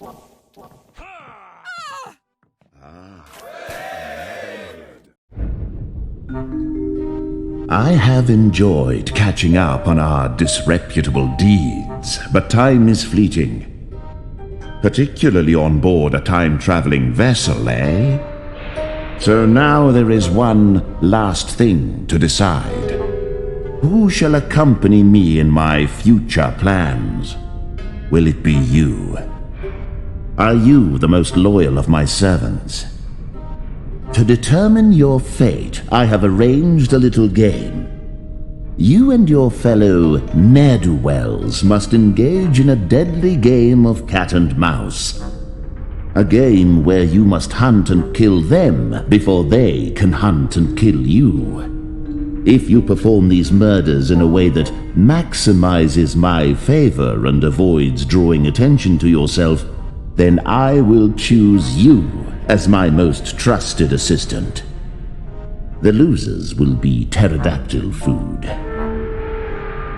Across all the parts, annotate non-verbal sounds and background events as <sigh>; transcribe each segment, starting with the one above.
I have enjoyed catching up on our disreputable deeds, but time is fleeting. Particularly on board a time traveling vessel, eh? So now there is one last thing to decide. Who shall accompany me in my future plans? Will it be you? Are you the most loyal of my servants? To determine your fate, I have arranged a little game. You and your fellow ne'er-do-wells must engage in a deadly game of cat and mouse. A game where you must hunt and kill them before they can hunt and kill you. If you perform these murders in a way that maximizes my favor and avoids drawing attention to yourself, then I will choose you as my most trusted assistant. The losers will be pterodactyl food.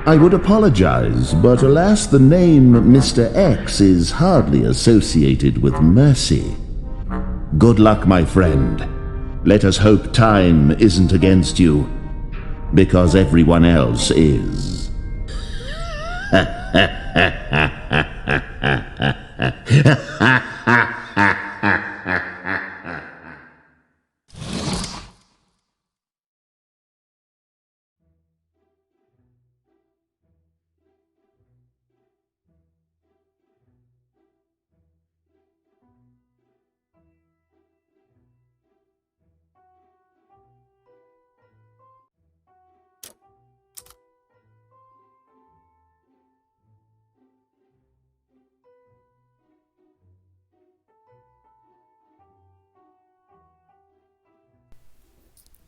I would apologize, but alas, the name Mr. X is hardly associated with mercy. Good luck, my friend. Let us hope time isn't against you, because everyone else is. <laughs> ha ha ha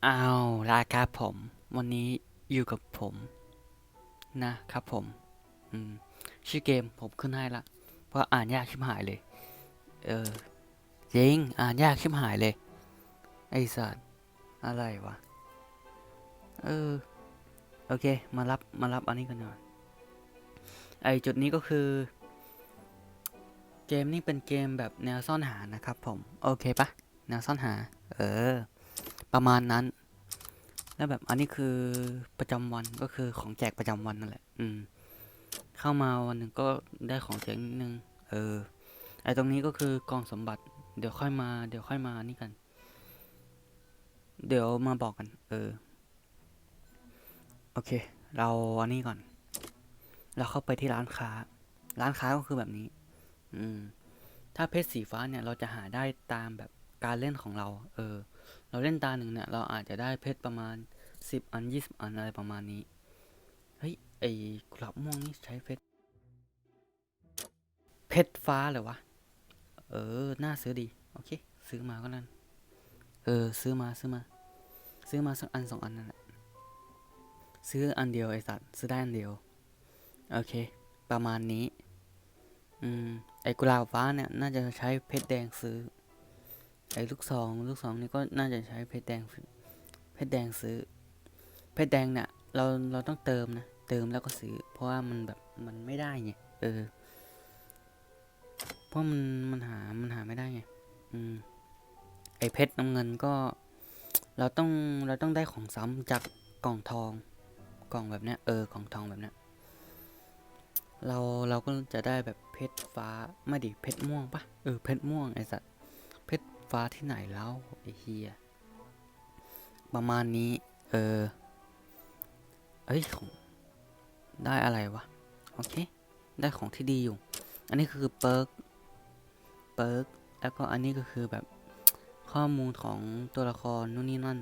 อ้าวลาครับผม วันนี้อยู่กับผมนะครับผม อืม ชื่อเกมผมขึ้นให้ละ เพราะอ่านยากชิบหายเลย เออจริงอ่านยากชิบหายเลย ไอสัตว์อะไรวะ เออ โอเค มารับมารับอันนี้กันหน่อย ไอจุดนี้ก็คือ เกมนี้เป็นเกมแบบแนวซ่อนหานะครับผม โอเคปะแนวซ่อนหา เออประมาณนั้น แล้วแบบอันนี้คือประจำวันก็คือของแจกประจำวันนั่นแหละ อืม เข้ามาวันหนึ่งก็ได้ของแจกนิดนึง เออ ไอตรงนี้ก็คือกองสมบัติ เดี๋ยวค่อยมา เดี๋ยวค่อยมานี่กัน เดี๋ยวมาบอกกัน เออ โอเค เราอันนี้ก่อน เราเข้าไปที่ร้านค้า ร้านค้าก็คือแบบนี้ อืม ถ้าเพชรสีฟ้าเนี่ยเราจะหาได้ตามแบบการเล่นของเรา เออ เราเล่นตาหนึ่งเนี่ย เราอาจจะได้เพชรประมาณสิบอันยี่สิบอันอะไรประมาณนี้ เฮ้ย ไอกลาบม่วงนี่ใช้เพชร เพชรฟ้าเลยวะ เออ น่าซื้อดี โอเค ซื้อมาก็นั่น เออ ซื้อมาซื้อมา ซื้อมาสักอันสองอันนั่นแหละ ซื้ออันเดียวไอสัตว์ ซื้อได้อันเดียว โอเค ประมาณนี้ อืม ไอกุหลาบฟ้าเนี่ย น่าจะใช้เพชรแดงซื้อ ไอ้ลูกซอง ลูกซองนี่ก็น่าจะใช้เพชรแดง เพชรแดงซื้อ เพชรแดงเนี่ยเราเราต้องเติมนะ เติมแล้วก็ซื้อ เพราะว่ามันแบบมันไม่ได้ไง เออ เพราะมันมันหา มันหาไม่ได้ไง อืม ไอเพชรน้ำเงินก็ เราต้องเราต้องได้ของซ้ำจากกล่องทอง กล่องแบบเนี้ย เออ กล่องทองแบบเนี้ยเราเราก็จะได้แบบเพชรฟ้าไม่ดิเพชรม่วงปะเออเพชรม่วงไอสัตว์ ฟ้าที่ไหนแล้วไอ้เฮียประมาณนี้ เออ เอ้ยของได้อะไรวะ โอเค ได้ของที่ดีอยู่ อันนี้คือเปิร์ก เปิร์ก แล้วก็อันนี้ก็คือแบบข้อมูลของตัวละครนู่นนี่นั่น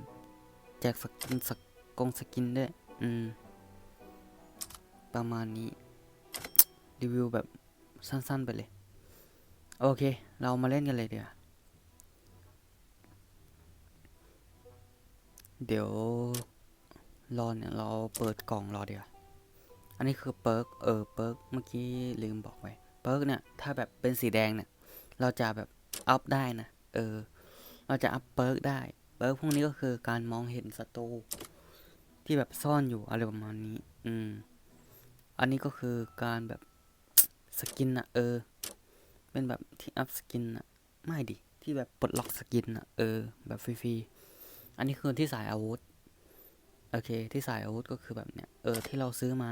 แจกสกินสกงสกินด้วยอืม ประมาณนี้ รีวิวแบบสั้นๆไปเลย โอเค เรามาเล่นกันเลยเดี๋ยว เดี๋ยวรอเนี่ยเราเปิดกล่องรอเดี๋ยวอันนี้คือเปิร์กเออเปิร์กเมื่อกี้ลืมบอกไว้เปิร์กเนี่ยถ้าแบบเป็นสีแดงเนี่ยเราจะแบบอัพได้นะเออเราจะอัพเปิร์กได้เปิร์กพวกนี้ก็คือการมองเห็นศัตรูที่แบบซ่อนอยู่อะไรประมาณนี้ อืม อันนี้ก็คือการแบบสกินอะเออ เป็นแบบที่อัพสกินอะไม่ดิที่แบบปลดล็อกสกินอะเออ แบบฟรีๆ อันนี้คือที่สายอาวุธ โอเค ที่สายอาวุธก็คือแบบเนี้ย เออ ที่เราซื้อมา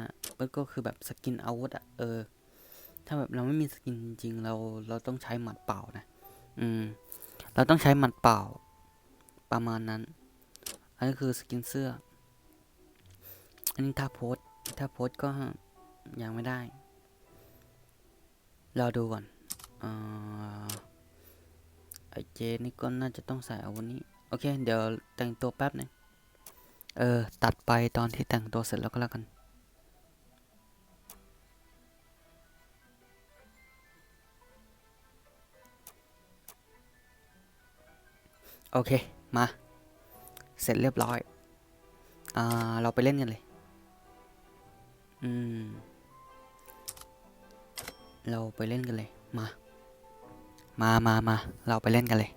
ก็คือแบบสกินอาวุธอะเออ ถ้าแบบเราไม่มีสกินจริงเรา เราต้องใช้หมัดเปล่านะ อืม เราต้องใช้หมัดเปล่า ประมาณนั้น อันนี้คือสกินเสื้อ อันนี้ถ้าโพสถ้าโพสก็ยังไม่ได้ เราดูก่อน อ่าไอเจนี่ก็น่าจะต้องใส่อาวุธนี้ โอเค เดี๋ยวแต่งตัวแป๊บหนึงเออ ตัดไปตอนที่แต่งตัวเสร็จแล้วก็แล้วกัน โอเค มา เสร็จเรียบร้อย อ่า เราไปเล่นกันเลย อืม เราไปเล่นกันเลย มา มามามา เราไปเล่นกันเลย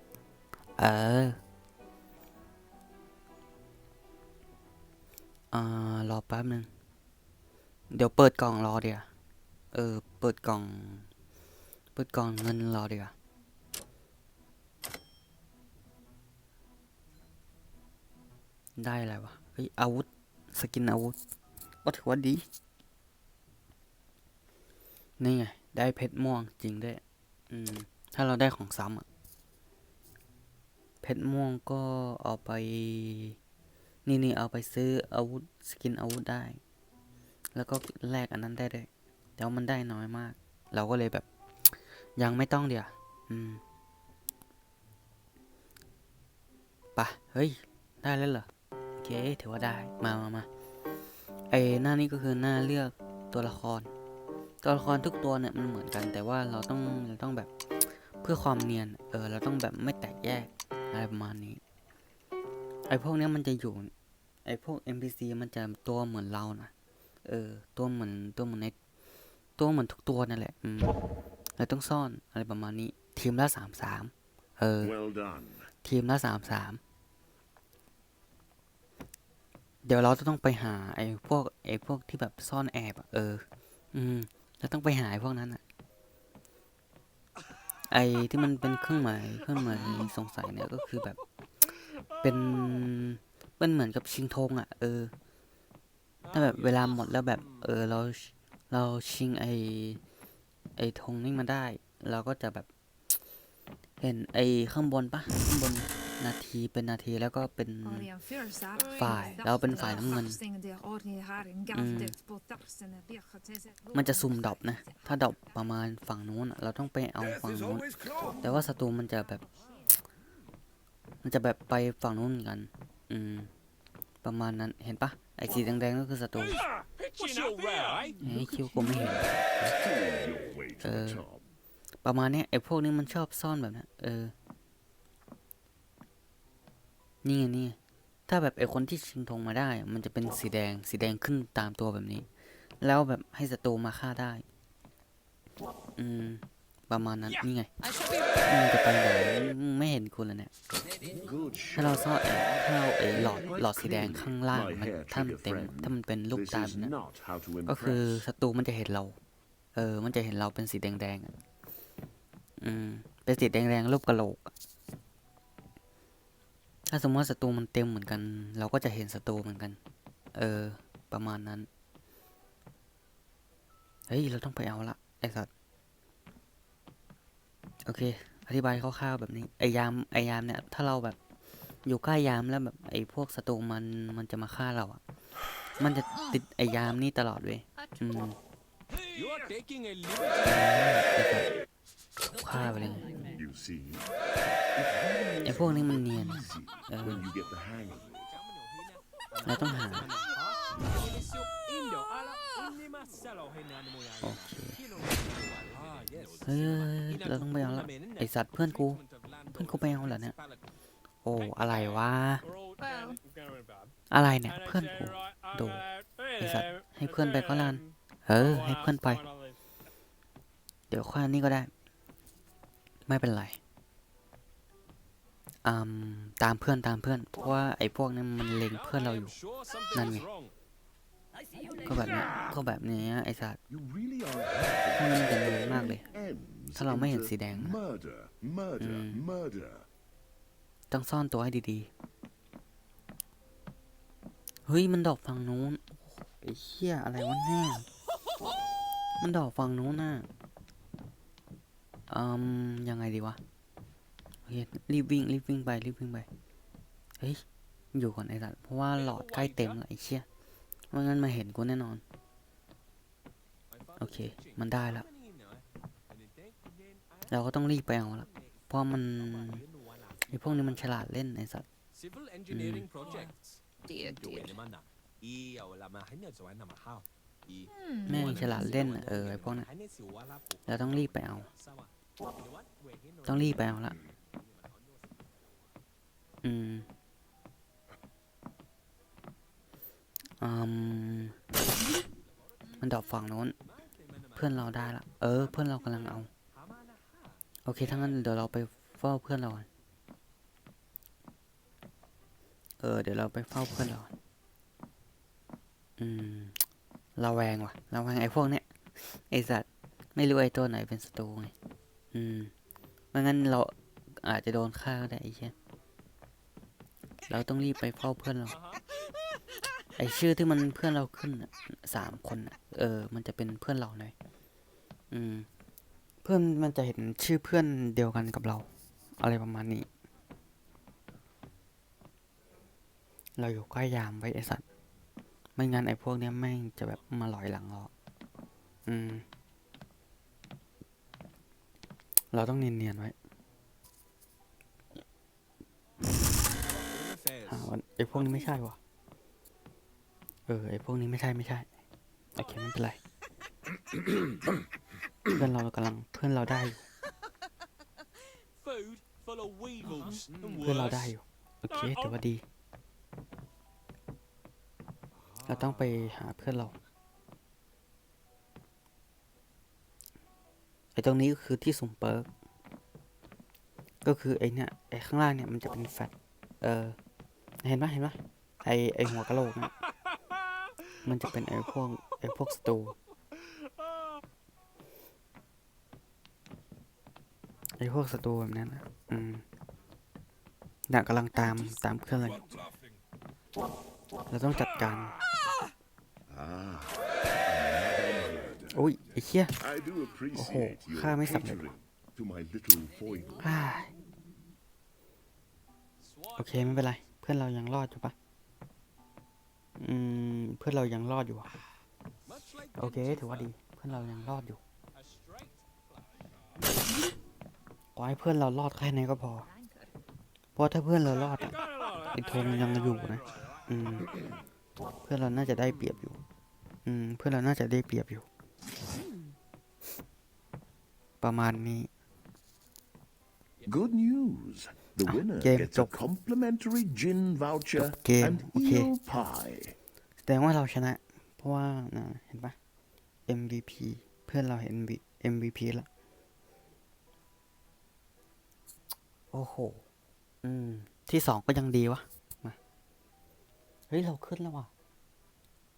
เออ อ่ารอแป๊บนึง เดี๋ยวเปิดกล่องรอเดี๋ยวเออ เปิดกล่อง เปิดกล่องเงินรอเดี๋ยวได้อะไรวะเฮ้ยอาวุธ สกินอาวุธ ก็ถือว่าดี นี่ไง ได้เพชรม่วงจริงด้วยอืม ถ้าเราได้ของซ้ำอะเพชรม่วงก็เอาไป นี่นี่เอาไปซื้ออาวุธสกินอาวุธได้ แล้วก็แลกอันนั้นได้ด้วยแต่ว่ามันได้น้อยมาก เราก็เลยแบบ ยังไม่ต้องเดี๋ยวอืมไปะเฮ้ย ได้แล้วเหรอโอเคถือว่าได้มามามาไอหน้านี้ก็คือหน้าเลือกตัวละคร ตัวละครทุกตัวเนี่ยมันเหมือนกันแต่ว่าเราต้องเราต้องแบบเพื่อความเนียน เออ เราต้องแบบไม่แตกแยกอะไรประมาณนี้ ไอพวกเนี้ยมันจะอยู่ ไอพวก NPC มันจะตัวเหมือนเรานะเออ ตัวเหมือนตัวเหมือนในตัวเหมือนทุกตัวนั่นแหละอืมเราต้องซ่อนอะไรประมาณนี้ ทีมละสามสามเออ Well done. ทีมละสามสามเดี๋ยวเราจะต้องไปหา ไอ้พวกไอ้พวกที่แบบซ่อนแอบอะเออ อืมเราต้องไปหาไอ้พวกนั้นอะไอ้ที่มันเป็นเครื่องหมายเครื่องหมายสงสัยเนี่ยก็คือแบบ เป็นเป็นเหมือนกับชิงธงอะ เออ ถ้าแบบเวลาหมดแล้วแบบ เออเราเราชิงไอไอธงนี่มาได้ เราก็จะแบบ เห็นไอข้างบนปะข้างบนนาทีเป็นนาทีแล้วก็เป็นฝ่ายเราเป็นฝ่ายน้ำเงินอืมมันจะซุ่มดอปนะ ถ้าดอปประมาณฝั่งนู้นเราต้องไปเอาฝั่งนู้น แต่ว่าศัตรูมันจะแบบ มันจะแบบไปฝั่งนู้นเหมือนกัน อืม ประมาณนั้น เห็นปะไอ้สีแดงๆก็คือศัตรู What's your row, eh? ไอ้คิวกูไม่เห็น Your way to the Uh, top. ประมาณเนี้ยไอ้พวกนี้มันชอบซ่อนแบบนั้นเออ นี่ไงนี่ไงถ้าแบบไอ้คนที่ชิงธงมาได้ มันจะเป็นสีแดง สีแดงขึ้นตามตัวแบบนี้ แล้วแบบให้ศัตรูมาฆ่าได้ อืม ประมาณนั้นนี่ไงมึงจะไปไหนไม่เห็นคุณเลยเนี่ย Good ถ้าเรา shot. ซ่อนไอ้ถ้าเราไอ้หลอดหลอดสีแดง Clearly, ข้างล่าง my มัน hair ถ้ามัน trigger เต็ม friend. ถ้ามันเป็นลูก This ตาแบ is บนั้น not how to ก็คือ impress. ศัตรูมันจะเห็นเรา เออ มันจะเห็นเราเป็นสีแดงๆอะอืมเป็นสีแดงๆรูปกระโหลกอะถ้าสมมติว่าศัตรูมันเต็มเหมือนกัน เราก็จะเห็นศัตรูเหมือนกัน เออ ประมาณนั้น เฮ้ย เราต้องไปเอาละไอสัตว์ โอเค อธิบายคร่าวๆแบบนี้ไอยามไอยามเนี่ย ถ้าเราแบบอยู่ใกล้ยามแล้วแบบไอพวกศัตรูมันมันจะมาฆ่าเราอะ มันจะติดไอยามนี่ตลอดเว้ยอืมฆ่าไปเลยไอ้พวกนี้มันเนียนเออเราต้องหา โอเคเฮ้ยเราต้องไปเอาละไอสัตว์เพื่อนกู เพื่อนกูไปเอาเหรอเนี่ย โอ้อะไรวะ อะไรเนี่ยเพื่อนกูดูไอสัตว์ให้เพื่อนไปก็แลกันเออ ให้เพื่อนไป เดี๋ยวค่อยอันนี้ก็ได้ ไม่เป็นไรอืมตามเพื่อนตามเพื่อน เพราะว่าไอ้พวกนั้นมันเล็งเพื่อนเราอยู่ นั่นไง ก็แบบเนี้ยก็แบบเนี้ยไอ้สัตว์ You really are พวกนี้มันจะเนียนมากเลย ends moves ถ้าเราไม่เห็น into สีแดงนะ murder, murder, murder. ต้องซ่อนตัวให้ดีๆ เฮ้ยมันดอกฝั่งนู้นโอ้โหไอ้เหี้ยอะไรวะเนี่ยมันดอกฝั่งนู้นน่ะอืมยังไงดีวะเฮ้ยรีบวิ่งรีบวิ่งไปรีบวิ่งไป เฮ้ย อยู่ก่อนไอ้สัตว์เพราะว่าหลอดใกล้เต็มแล้วไอ้เชี่ย ไม่งั้นมาเห็นกูแน่นอน โอเค มันได้ละ เราก็ต้องรีบไปเอาละ เพราะมันไอ้พวกนี้มันฉลาดเล่นไอ้สัตว์ Civil engineering projects. Dear, Då är dear. det manna. I och la ma henne så ena ma ha. I แม่งฉลาดเล่นน่ะเออไอ้พวกนั้น henne så alla på เราต้องรีบไปเอา sawa. You know what? We're here ต้องรีบไปเอาละ อืมอื มมันดอกฝั่งโน้น เพื่อนเราได้ละ เออ เพื่อนเรากำลังเอา โอเคถ้างั้นเดี๋ยวเราไปเฝ้าเพื่อนเราก่อนเออ เดี๋ยวเราไปเฝ้าเพื่อนเราก่อนอืมเราแวงว่ะเราแวงไอ้พวกเนี้ย ไอสัตว์ ไม่รู้ไอ้ตัวไหนเป็นศัตรูไง อืมไม่งั้นเราอาจจะโดนฆ่าก็ได้ไอ้เชี่ยเราต้องรีบไปเฝ้าเพื่อนเรา ไอชื่อที่มันเพื่อนเราขึ้นน่ะสามคนน่ะเออ มันจะเป็นเพื่อนเราหน่อยอืม เพื่อนมันจะเห็นชื่อเพื่อนเดียวกันกับเรา อะไรประมาณนี้ เราอยู่ใกล้ยามไว้ไอสัตว์ ไม่งั้นไอพวกเนี้ยแม่งจะแบบมาหลอยหลังเรา อืม เราต้องเนียนๆไว้ affairs. หาวันไอพวกนี้ไม่ใช่วะเออไอพวกนี้ไม่ใช่ไม่ใช่โอเคไม่เป็นไร เพื่อนเรากำลังเพื่อนเราได้อยู่ Food full of weevils and เพื่อนเรา worse. ได้อยู่ โอเคถือว่าดี เราต้องไปหาเพื่อนเราไอตรงนี้ก็คือที่สุ่มเปิร์กก็คือไอเนี่ยไอข้างล่างเนี่ยมันจะเป็นแฟตเออ เห็นปะเห็นปะไอไอหัวกะโหลกเนี่ย มันจะเป็นไอพวกไอพวกสตูไอพวกสตูแบบนั้นนะอืมเนี่ยกำลังตามตามเครื่องอะไรอยู่เราต้องจัดการ Ah, อุ้ยไอ้เชี่ย I do appreciate your ข้าไม่สำเร็จ catering to my little foible. อ้ายโอเค ไม่เป็นไร เพื่อนเรายังรอดอยู่ปะ อืมเพื่อนเรายังรอดอยู่อะโอเค ถือว่าดี เพื่อนเรายังรอดอยู่ขอให้เพื่อนเรารอดแค่นี้ก็พอ เพราะถ้าเพื่อนเรารอดอะไอ้ธงยังอยู่นะ อืม เพื่อนเราน่าจะได้เปรียบอยู่ อืม เพื่อนเราน่าจะได้เปรียบอยู่ ประมาณนี้ Good news. The Ah, winner game gets a chop. complimentary gin voucher Chop game, and okay. eel pie. แสดงว่าเราชนะ เพราะว่านะเห็นปะ MVP เพื่อนเราเห็น MVP แล้วโอ้โห อืม ที่สองก็ยังดีวะ มา เฮ้ย เราขึ้นแล้วว่ะ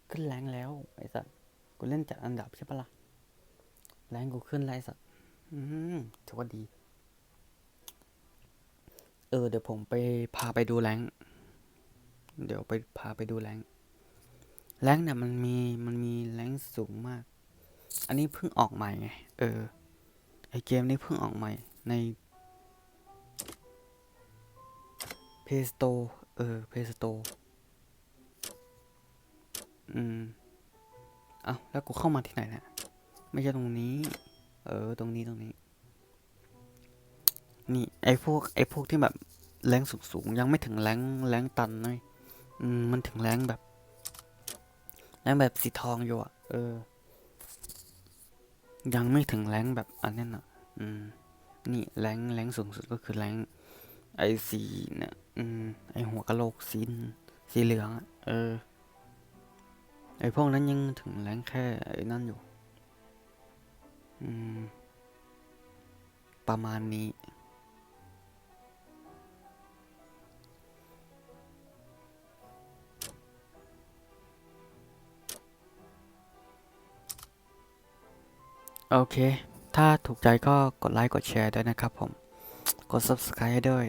ขึ้นแรงแล้ว ไอ้สัตว์กูเล่นจัดอันดับใช่ปะล่ะ แรงกูขึ้นแล้วไอ้สัตว์ อืมถือว่าดีเออเดี๋ยวผมไปพาไปดูแรงเดี๋ยวไปพาไปดูแรงแรงเนี่ยมันมีมันมีแรงสูงมาก อันนี้เพิ่งออกใหม่ไง เออ ไอเกมนี้เพิ่งออกใหม่ใน Play Store เออ Play Store อืม เอ้าแล้วกูเข้ามาที่ไหนเนี่ยไม่ใช่ตรงนี้ เออ ตรงนี้ตรงนี้ นี่ไอพวกไอพวกที่แบบแรงสูงสูงยังไม่ถึงแรงแรงตันเลยอืมมันถึงแรงแบบแรงแบบสีทองอยู่อะ เออ ยังไม่ถึงแรงแบบอันนั้นอะ อืม นี่แรงแรงสูงสุดก็คือแรงไอสีเนี่ยอืม ไอหัวกะโหลกสีสีเหลืองอะ เออ ไอพวกนั้นยังถึงแรงแค่ไอนั่นอยู่ อืม ประมาณนี้ โอเค ถ้าถูกใจก็กดไลค์กดแชร์ด้วยนะครับผม กด subscribe ให้ด้วย